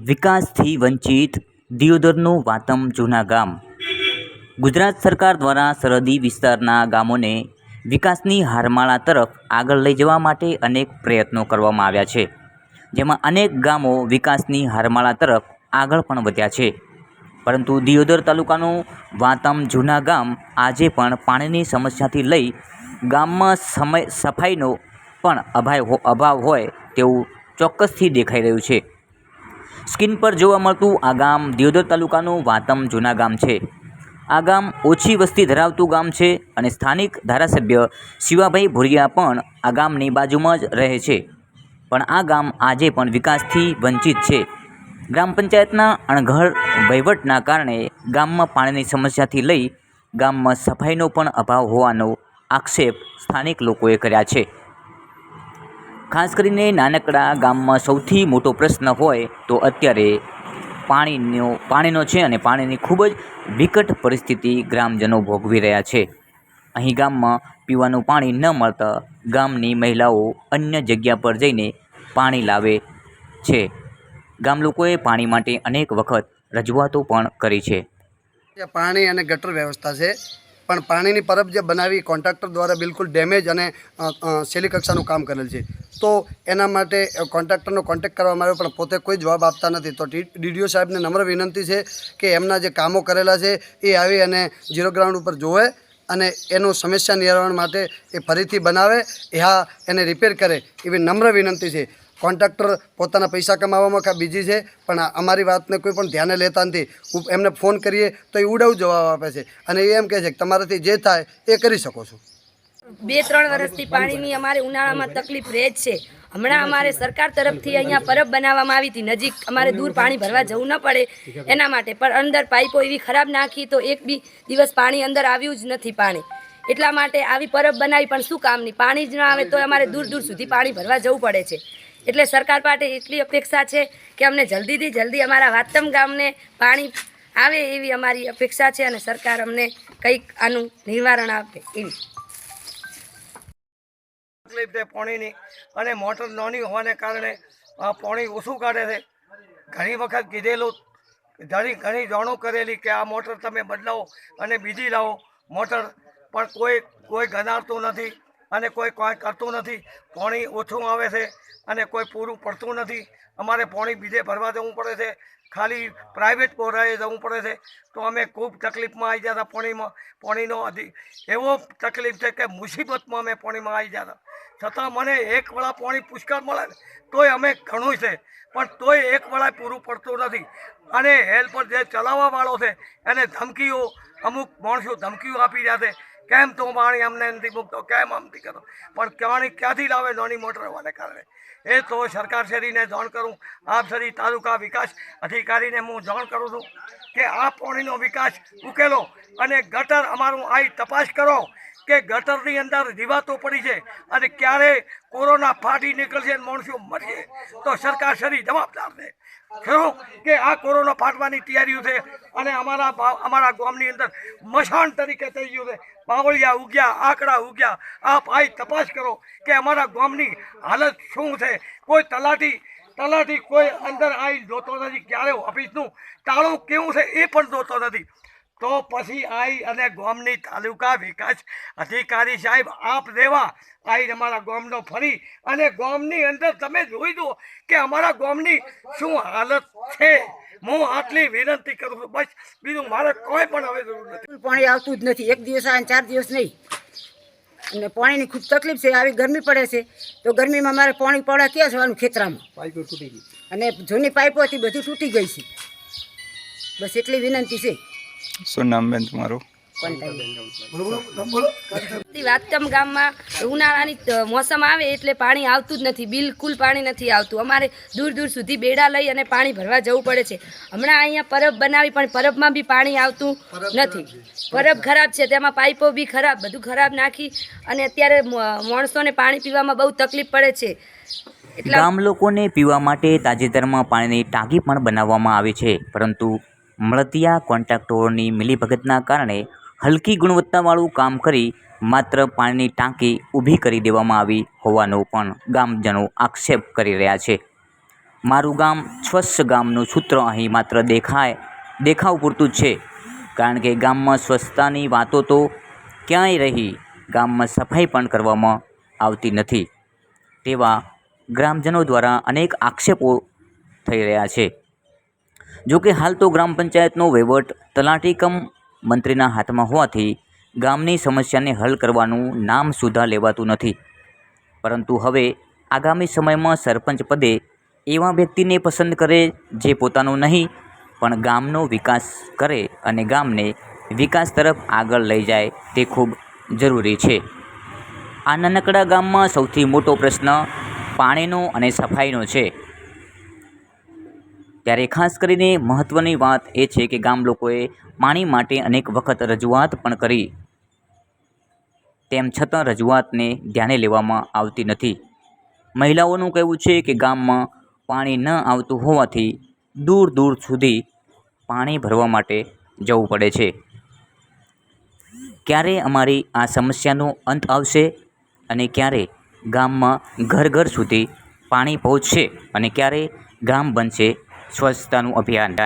વિકાસથી વંચિત દિયોદરનું વાતમ જૂના ગામ. ગુજરાત સરકાર દ્વારા સરહદી વિસ્તારના ગામોને વિકાસની હારમાળા તરફ આગળ લઈ જવા માટે અનેક પ્રયત્નો કરવામાં આવ્યા છે, જેમાં અનેક ગામો વિકાસની હારમાળા તરફ આગળ પણ વધ્યા છે. પરંતુ દિયોદર તાલુકાનું વાતમ જૂના ગામ આજે પણ પાણીની સમસ્યાથી લઈ ગામમાં સમય, સફાઈનો પણ અભાવ અભાવ હોય તેવું ચોક્કસથી દેખાઈ રહ્યું છે. સ્ક્રીન પર જોવા મળતું આ ગામ દિયોદર તાલુકાનું વાતમ જૂના ગામ છે. આ ગામ ઓછી વસ્તી ધરાવતું ગામ છે અને સ્થાનિક ધારાસભ્ય શિવાભાઈ ભુરિયા પણ આ ગામની બાજુમાં જ રહે છે. પણ આ ગામ આજે પણ વિકાસથી વંચિત છે. ગ્રામ પંચાયતના અણઘડ વહીવટના કારણે ગામમાં પાણીની સમસ્યાથી લઈ ગામમાં સફાઈનો પણ અભાવ હોવાનો આક્ષેપ સ્થાનિક લોકોએ કર્યા છે. ખાસ કરીને નાનકડા ગામમાં સૌથી મોટો પ્રશ્ન હોય તો અત્યારે પાણીનો પાણીનો છે અને પાણીની ખૂબ જ વિકટ પરિસ્થિતિ ગ્રામજનો ભોગવી રહ્યા છે. અહીં ગામમાં પીવાનું પાણી ન મળતા ગામની મહિલાઓ અન્ય જગ્યા પર જઈને પાણી લાવે છે. ગામ લોકોએ પાણી માટે અનેક વખત રજૂઆતો પણ કરી છે. પાણી અને ગટર વ્યવસ્થા છે. પણ પાણીની પરબ જે બનાવી કોન્ટ્રાક્ટર દ્વારા બિલકુલ ડેમેજ અને અ, કક્ષાનું કામ કરેલ છે. તો એના માટે કોન્ટ્રાક્ટરનો કોન્ટેક્ટ કરવામાં આવ્યો પણ પોતે કોઈ જવાબ આપતા નથી. તો ડીડીઓ સાહેબને નમ્ર વિનંતી છે કે એમના જે કામો કરેલા છે એ આવી અને ઝીરો ગ્રાઉન્ડ ઉપર જોવે અને એનું સમસ્યા નિવારણ માટે એ ફરીથી બનાવે એ હા એને રિપેર કરે એવી નમ્ર વિનંતી છે. કોન્ટ્રાક્ટર પોતાના પૈસા કમાવામાં બીજી છે, પણ અમારી વાતને કોઈ પણ ધ્યાને લેતા નથી. એમને ફોન કરીએ તો એ ઉડાવ જવાબ આપે છે. અને એ એમ કહે છે કે તમારાથી જે થાય એ કરી શકો છો. બે, ત્રણ વર્ષથી પાણીની અમારે ઉનાળામાં તકલીફ રહે જ છે. હમણાં અમારે સરકાર તરફથી અહીંયા પરબ બનાવવામાં આવી હતી. નજીક અમારે દૂર પાણી ભરવા જવું ન પડે એના માટે. પણ અંદર પાઇપો એવી ખરાબ નાખી તો એક બી દિવસ પાણી અંદર આવ્યું જ નથી પાણી. એટલા માટે આવી પરબ બનાવી પણ શું કામની? પાણી જ ન આવે તો અમારે દૂર દૂર સુધી પાણી ભરવા જવું પડે છે. એટલે સરકાર પાસે એટલી અપેક્ષા છે કે અમને જલ્દીથી જલ્દી અમારા વાતમ ગામને પાણી આવે એવી અમારી અપેક્ષા છે અને સરકાર અમને કંઈક આનું નિવારણ આપે એવી. તકલીફ છે પાણીની અને મોટર નાની હોવાને કારણે પાણી ઓછું કાઢે છે. ઘણી વખત કીધેલું, ઘણી ઘણી જાણો કરેલી કે આ મોટર તમે બદલાવો અને બીજી લાવો. મોટર પણ કોઈ કોઈ ગનારતું નથી. અને કોઈ કોઈ કરતું નથી. પાણી ઓછું આવે છે અને કોઈ પૂરું પડતું નથી. અમારે પાણી બીજે ભરવા જવું પડે છે. ખાલી પ્રાઇવેટ બોરાએ જવું પડે છે. તો અમે ખૂબ તકલીફમાં આવી હતા પાણીમાં. પાણીનો અધિક એવો તકલીફ છે કે મુસીબતમાં અમે પાણીમાં આવી હતા છતાં મને એક વળા પાણી પુષ્કળ મળે ને, તોય અમે ઘણું છે. પણ તોય એક વળા પૂરું પડતું નથી. અને હેલ્પર જે ચલાવવાવાળો છે, એને ધમકીઓ, અમુક માણસો ધમકીઓ આપી રહ્યા છે. કેમ તું પાણી અમને નથી મૂકતો? કેમ આમ નથી કરતો? પણ પાણી ક્યાંથી લાવે નોની મોટર હોવાને કારણે? એ તો સરકાર શ્રીને જાણ કરું. આપ શ્રી તાલુકા વિકાસ અધિકારીને હું જાણ કરું છું કે આ પાણીનો વિકાસ ઉકેલો અને ગટર અમારું આ તપાસ કરો કે ગટરની અંદર દીવાતો પડી છે અને ક્યારે કોરોના ફાટી નીકળશે માણસો મરશે તો સરકાર શ્રી જવાબદાર છે. ખરું કે આ કોરોના ફાટવાની તૈયારીઓ છે અને અમારા અમારા ગામની અંદર મશાન તરીકે થઈ ગયું છે. બાવળિયા ઉગ્યા, આંકડા ઉગ્યા. આપ આઈ તપાસ કરો કે અમારા ગામની હાલત શું છે? કોઈ તલાટી તલાટી કોઈ અંદર આવી જોતો નથી. ક્યારે ઓફિસનું તાળું કેવું છે એ પણ જોતો નથી. તો પછી આવી અને ગામની તાલુકા વિકાસ અધિકારી સાહેબ આપ દેવા આઈ અમારા ગામનો ફરી અને ગામની અંદર તમે જોઈ દો કે અમારા ગામની શું હાલત છે. હું આટલી વિનંતી કરું છું. બસ બીજું મારે કોઈ પણ હવે જરૂર નથી. પાણી આવતું જ નથી. એક દિવસ આવે ચાર દિવસ નહીં. અને પાણીની ખૂબ તકલીફ છે. આવી ગરમી પડે છે. તો ગરમીમાં મારે પાણી પડ્યા ક્યાં જવાનું ખેતરામાં. અને જૂની પાઇપો હતી બધી તૂટી ગઈ છે. બસ એટલી વિનંતી છે. શું નામ બેન તમારું? ગામમાં ઉનાળાની મોસમ આવે એટલે પાણી આવતું જ નથી બિલકુલ પાણી નથી આવતું. અમારે દૂર દૂર સુધી બેડા લઈ અને પાણી ભરવા જવું પડે છે. હમણાં અહીંયા પરબ બનાવી પણ પરબમાં બી પાણી આવતું નથી. પરબ ખરાબ છે. તેમાં પાઇપો બી ખરાબ બધું ખરાબ નાખી અને અત્યારે માણસોને પાણી પીવામાં બહુ તકલીફ પડે છે. એટલા ગામ લોકોને પીવા માટે તાજેતરમાં પાણીની ટાંકી પણ બનાવવામાં આવે છે. પરંતુ મળતિયા કોન્ટ્રાક્ટરોની મિલીભગતના કારણે હલકી ગુણવત્તાવાળું કામ કરી માત્ર પાણીની ટાંકી ઊભી કરી દેવામાં આવી હોવાનો પણ ગામજનો આક્ષેપ કરી રહ્યા છે. મારું ગામ સ્વચ્છ ગામનું સૂત્ર અહીં માત્ર દેખાય, દેખાવ પૂરતું જ છે. કારણ કે ગામમાં સ્વચ્છતાની વાતો તો ક્યાંય રહી ગામમાં સફાઈ પણ કરવામાં આવતી નથી. તેવા ગ્રામજનો દ્વારા અનેક આક્ષેપો થઈ રહ્યા છે. જો કે હાલ તો ગ્રામ પંચાયતનો વહીવટ તલાટી કમ મંત્રીના હાથમાં હોવાથી ગામની સમસ્યાને હલ કરવાનું નામ સુધા લેવાતું નથી. પરંતુ હવે આગામી સમયમાં સરપંચ પદે એવા વ્યક્તિને પસંદ કરે જે પોતાનો નહીં, પણ ગામનો વિકાસ કરે અને ગામને વિકાસ તરફ આગળ લઈ જાય તે ખૂબ જરૂરી છે. આ નાનકડા ગામમાં સૌથી મોટો પ્રશ્ન પાણીનો અને સફાઈનો છે. ત્યારે ખાસ કરીને મહત્ત્વની વાત એ છે કે ગામ લોકોએ પાણી માટે અનેક વખત રજૂઆત પણ કરી. તેમ છતાં રજૂઆતને ધ્યાને લેવામાં આવતી નથી. મહિલાઓનું કહેવું છે કે ગામમાં પાણી ન આવતું હોવાથી દૂર દૂર સુધી પાણી ભરવા માટે જવું પડે છે. ક્યારે અમારી આ સમસ્યાનો અંત આવશે અને ક્યારે ગામમાં ઘર ઘર સુધી પાણી પહોંચશે અને ક્યારે ગામ બનશે સ્વચ્છતાનું અભિયાન.